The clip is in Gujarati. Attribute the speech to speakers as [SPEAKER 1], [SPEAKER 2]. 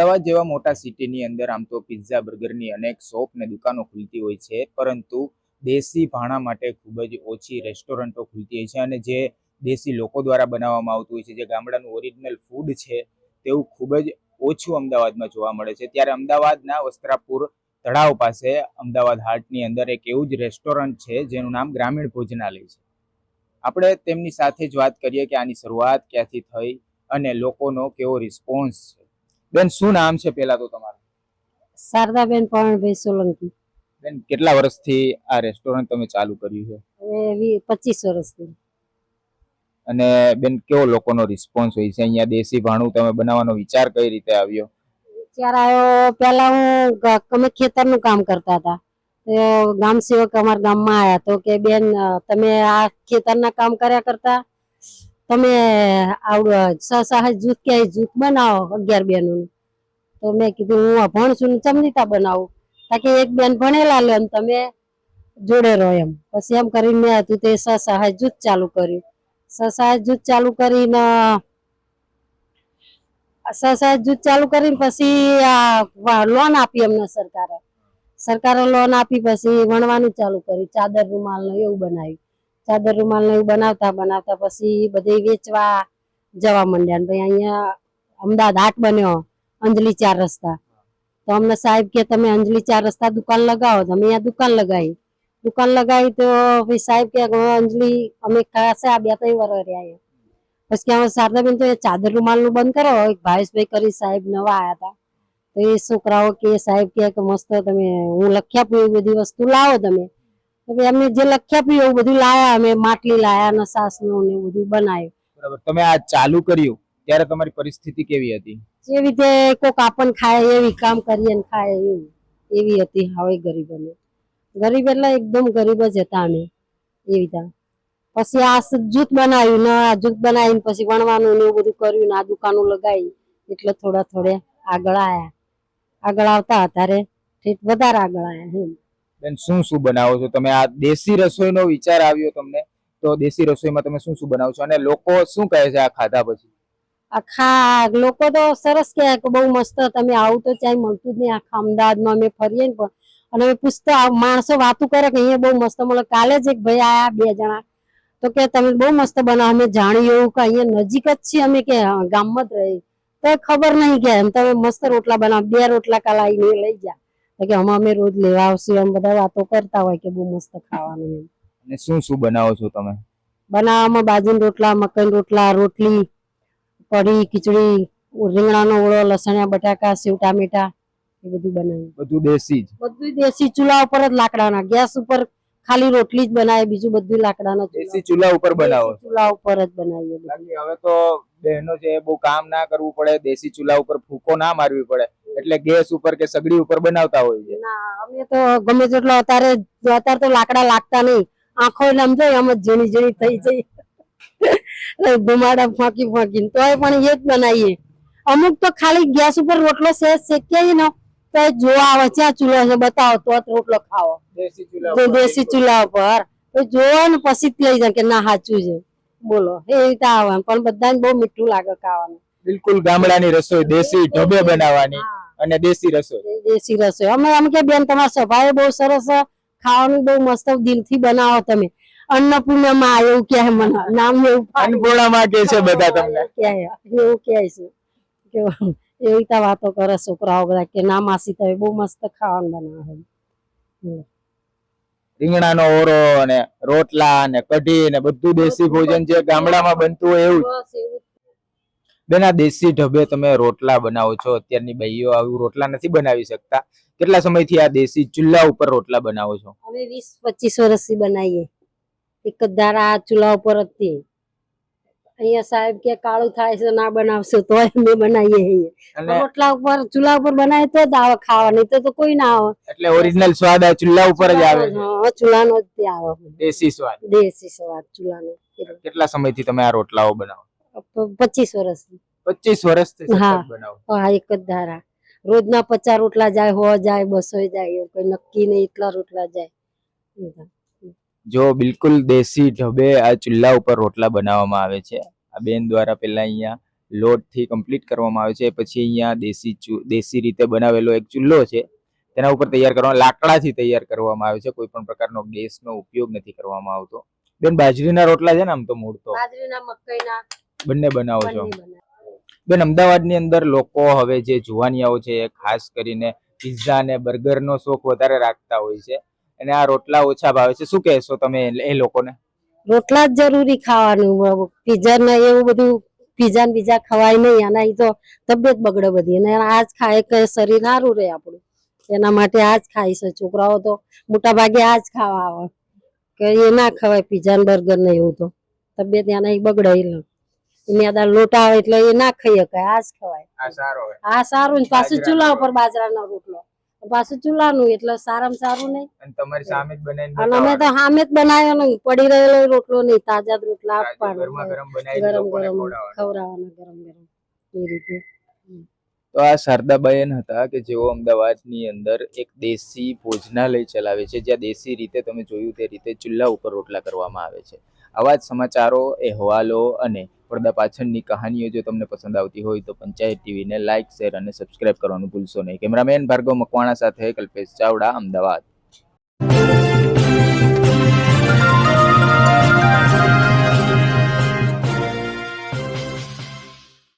[SPEAKER 1] અમદાવાદ જેવા મોટા સિટીની અંદર આમ તો પિઝા બર્ગરની અનેક શોપ ને દુકાનો ખુલતી હોય છે, પરંતુ દેશી ભાણા માટે ખૂબ જ ઓછી રેસ્ટોરન્ટો ખુલતી હોય છે અને જે દેશી લોકો દ્વારા બનાવવામાં આવતું હોય છે, જે ગામડાનું ઓરિજિનલ ફૂડ છે, તેવું ખૂબ જ ઓછું અમદાવાદમાં જોવા મળે છે. ત્યારે અમદાવાદના વસ્ત્રાપુર તળાવ પાસે અમદાવાદ હાટની અંદર એક એવું જ રેસ્ટોરન્ટ છે, જેનું નામ ગ્રામીણ ભોજનાલય છે. આપણે તેમની સાથે જ વાત કરીએ કે આની શરૂઆત ક્યાંથી થઈ અને લોકોનો કેવો રિસ્પોન્સ છે. બેન શું નામ છે પેલા તો તમારું?
[SPEAKER 2] શારદાબેન પવનભાઈ સોલંકી.
[SPEAKER 1] બેન કેટલા વર્ષથી આ રેસ્ટોરન્ટ તમે ચાલુ કર્યું છે?
[SPEAKER 2] હવે પચીસ વર્ષથી.
[SPEAKER 1] અને બેન કેવો લોકોનો રિસ્પોન્સ હોય છે? અહીંયા દેશી ભાણું તમે બનાવવાનો વિચાર કઈ રીતે આવ્યો?
[SPEAKER 2] વિચાર આવ્યો પેલા હું અમે ખેતરનું કામ કરતા હતા. ગામ સેવક અમારા ગામમાં આવ્યા તો કે બેન તમે આ ખેતરના કામ કર્યા કરતા? તમે આવડું સહાય જૂથ કે જૂથ બનાવો અગિયાર બેનોનું? તો મેં કીધું, હું અભણ છું ચમનીતા બનાવું. તાકી એક બેન ભણેલા લે તમે જોડે રહો એમ. પછી એમ કરીને મેં હતું તે સહાય જૂથ ચાલુ કર્યું. સહાય જૂથ ચાલુ કરીને સહાય જૂથ ચાલુ કરીને પછી આ લોન આપી અમને સરકારે. સરકારે લોન આપી પછી વણવાનું ચાલુ કર્યું, ચાદર રૂમાલ એવું બનાવ્યું. ચાદર રૂમાલ ને બનાવતા બનાવતા પછી બધે વેચવા જવા માંડ્યા ભાઈ અહીંયા અમદાવાદ હાટ બન્યો, અંજલી ચાર રસ્તા. તો અમને સાહેબ કે તમે અંજલી ચાર રસ્તા દુકાન લગાવો. તો અમે અહીંયા દુકાન લગાવી. દુકાન લગાવી તો ભાઈ સાહેબ કે અંજલી, અમે ખાસે આ બે ત્રણ વર રહ્યા પછી કે શારદાબેન, તો એ ચાદર રૂમાલનું બંધ કરો. એક ભાવેશભાઈ કરી સાહેબ નવા આયા હતા. તો એ છોકરાઓ કે સાહેબ કે મસ્ત તમે, હું લખ્યા પૂરી બધી વસ્તુ લાવો તમે. પછી અમે જે લખ્યા પીએ એવું બધું લાયા અમે માટલી લાયા ને સાસનું ને બધું બનાવ્યું.
[SPEAKER 1] બરાબર. તમે આ ચાલુ કર્યું ત્યારે તમારી પરિસ્થિતિ કેવી હતી?
[SPEAKER 2] જેવી રીતે કોક આપણ ખાય એવી કામ કરીએ ને ખાય એવું એવી હતી હવે ગરીબોને ગરીબ એટલે એકદમ ગરીબ જ હતા અમે એવી રીતે. પછી આ જૂથ બનાવ્યું ને આ જૂથ બનાવીને પછી વણવાનું ને એવું બધું કર્યું ને આ દુકાનો લગાવી એટલે થોડા થોડે આગળ આયા. આગળ આવતા ત્યારે ઠીક વધારે આગળ આયા એમ.
[SPEAKER 1] બેન શું શું બનાવો છો? તમે આ દેશી રસોઈનો વિચાર આવ્યો તમને, તો દેશી રસોઈમાં તમે શું શું બનાવો છો? અને લોકો શું કહે છે આ ખાધા પછી?
[SPEAKER 2] આખા લોકો તો સરસ કહે કે બહુ મસ્ત, તમે આવું તો ચાય મળતું જ નહીં. આખા અમદાવાદમાં અમે ફરીએ ને પણ, અને અમે પૂછતા માણસો વાતું કરે કે અહીંયા બહુ મસ્ત મળે કાલે જ એક ભાઈ આયા, બે જણા. તો કે તમે બહુ મસ્ત બનાવો. અમે જાણ્યું એવું કે અહીંયા નજીક જ છીએ અમે કે ગામમાં જ રહી તો ખબર નહીં કે એમ તમે મસ્ત રોટલા બનાવો. બે રોટલા કાલે આવીને લઈ તો કે હમ અમે રોજ લેવા આવશું એમ બધા વાતો કરતા હોય કે બહુ મસ્ત ખાવાનું એમ.
[SPEAKER 1] અને શું શું બનાવો છો તમે?
[SPEAKER 2] બનાવવામાં બાજરીના રોટલા મકાઈ રોટલા રોટલી કઢી ખીચડી રીંગણાનો ઓળો લસણિયા બટાકા સેવ ટામેટા એ બધું બનાવ્યું.
[SPEAKER 1] બધું દેશી જ?
[SPEAKER 2] બધું દેશી ચૂલા ઉપર જ લાકડાના. ગેસ ઉપર ખાલી રોટલી જ બનાવે બીજું બધું લાકડાના
[SPEAKER 1] દેશી ચૂલા ઉપર બનાવો
[SPEAKER 2] ચૂલા ઉપર જ બનાવીએ
[SPEAKER 1] હવે તો બહેનો છે બહુ કામ ના કરવું પડે દેશી ચૂલા ઉપર ફૂકો ના મારવી પડે. એટલે ગેસ ઉપર કે સગડી ઉપર બનાવતા હોય છે.
[SPEAKER 2] ના અમે તો ગમે તેટલો અત્યારે અત્યારે તો લાકડા લાગતા નહીં. આંખો આમ જોઈ આમ જ ઝીણી ઝીણી થઈ જઈ ધુમાડા ફાંકી ફાંકીને. તોય પણ એ જ બનાવીએ. અમુક તો ખાલી ગેસ ઉપર રોટલો સેજ શેકીએ ને તો જોવા આવે ક્યાં ચૂલો છે બતાવો તો રોટલો ખાવો.
[SPEAKER 1] દેશી ચૂલા ઉપર
[SPEAKER 2] દેશી ચૂલા ઉપર. તો જોવો ને પછી જ લઈ જાય કે ના સાચું છે. બોલો એ રીતે આવે. પણ બધાને બહુ મીઠું લાગે ખાવાનું.
[SPEAKER 1] બિલકુલ ગામડાની રસોઈ દેશી ઢબે બનાવવાની. અને દેશી રસોઈ.
[SPEAKER 2] દેશી રસોઈ. અમે એમ કે બેન તમારા સ્વભાવ બહુ સરસ છે. ખાવાનું બહુ મસ્ત દિલથી બનાવો તમે. અન્નપૂર્ણામાં એવું કહે મને. નામ એવું
[SPEAKER 1] અન્નપૂર્ણામાં કે છે બધા તમને?
[SPEAKER 2] એવું કે છે. કે એવી રીતે વાતો કરે છોકરાઓ બધા કે ના માસી તમે બહુ મસ્ત ખાવાનું બનાવો.
[SPEAKER 1] રીંગણાનો ઓરો અને રોટલા અને કઢી ને બધું દેશી ભોજન જે ગામડામાં બનતું હોય એવું જ. બેન આ દેશી ઢબે તમે રોટલા બનાવો છો અત્યારની બહીઓ આવું રોટલા નથી બનાવી શકતા. કેટલા સમયથી આ દેશી ચૂલા ઉપર રોટલા બનાવો છો?
[SPEAKER 2] અમે વીસ પચીસ વર્ષથી બનાવીએ. એક ધારા આ ચૂલા ઉપર જ તે અહીંયા સાહેબ કે કાળું થાય છે ના બનાવશો તો અમે બનાવીએ રોટલા ઉપર ચૂલા ઉપર બનાવે તો જ આવે ખાવા નહીં તો તો કોઈ ના આવે.
[SPEAKER 1] એટલે ઓરિજિનલ સ્વાદ આ ચૂલા ઉપર જ આવે
[SPEAKER 2] હા ચૂલાનો જ આવે.
[SPEAKER 1] દેશી સ્વાદ.
[SPEAKER 2] દેશી સ્વાદ ચૂલાનો.
[SPEAKER 1] કેટલા સમયથી તમે આ રોટલાઓ બનાવો?
[SPEAKER 2] પચીસ વર્ષ.
[SPEAKER 1] પચીસ વર્ષથી સતત
[SPEAKER 2] હા.
[SPEAKER 1] બનાવો.
[SPEAKER 2] હા એક જ ધારા. રોજના પચાસ રોટલા જાય હો જાય બસો જાય કોઈ નક્કી નહીં એટલા રોટલા જાય.
[SPEAKER 1] જો બિલકુલ દેશી ઢબે આ ચૂલા ઉપર રોટલા બનાવવામાં આવે છે. આ બેન દ્વારા પેલા અહીંયા લોટથી કમ્પ્લીટ કરવામાં આવે છે. પછી અહીંયા દેશી દેશી રીતે બનાવેલો એક ચૂલ્લો છે. તેના ઉપર તૈયાર કરવામાં લાકડાથી તૈયાર કરવામાં આવે છે. કોઈ પણ પ્રકારનો ગેસનો ઉપયોગ નથી કરવામાં આવતો. બેન બાજરીના રોટલા છે ને આમ તો મૂળ તો?
[SPEAKER 2] બાજરીના મકાઈના
[SPEAKER 1] બંને બનાવો છો?
[SPEAKER 2] બંને
[SPEAKER 1] અમદાવાદની અંદર લોકો હવે જે જુવાનિયાઓ છે એ ખાસ કરીને પિઝા ને બર્ગરનો શોખ વધારે રાખતા હોય છે. અને આ રોટલા ઓછા ભાવે છે. શું કહેશો તમે એ લોકોને?
[SPEAKER 2] રોટલા જ જરૂરી ખાવાનું. પીઝા ને એવું બધું પીઝા ને બીજા ખવાય નહીં. અને એ તો તબિયત બગડે બધી. અને આજ ખાય કે શરીર સારું રહે આપણું. એના માટે આજ ખાય છે. છોકરાઓ તો મોટા ભાગે આજ ખાવા આવે. કે એ ના ખવાય પીઝા ને બર્ગર ને એવું તો. તબિયત એના બગડે મેદા લોટા આવે એટલે એ ના ખાઈ શકાય આજ ખવાય.
[SPEAKER 1] આ સારું
[SPEAKER 2] પાછું ચૂલા ઉપર. બાજરાનો રોટલો. પાછું ચૂલાનું એટલે સારામાં સારું નહીં.
[SPEAKER 1] તમારી સામે જ
[SPEAKER 2] અને અમે તો સામે જ બનાવ્યો નહીં. પડી રહેલો રોટલો નહીં તાજા રોટલા આપવાનો
[SPEAKER 1] ગરમ
[SPEAKER 2] ગરમ ખવડાવવાનો. ગરમ ગરમ. એ રીતે.
[SPEAKER 1] તો આ શારદાબેન હતા કે જેઓ અમદાવાદની અંદર એક દેશી ભોજનાલય ચલાવે છે. જ્યાં દેશી રીતે તમે જોયું તે રીતે ચૂલ્લા ઉપર રોટલા કરવામાં આવે છે. આવા જ સમાચારો અહેવાલો અને પડદા પાછળની કહાનીઓ જો તમને પસંદ આવતી હોય તો પંચાયત ટીવીને લાઇક શેર અને સબસ્ક્રાઇબ કરવાનું ભૂલશો નહીં. કેમેરામેન ભાર્ગવ મકવાણા સાથે કલ્પેશ ચાવડા, અમદાવાદ.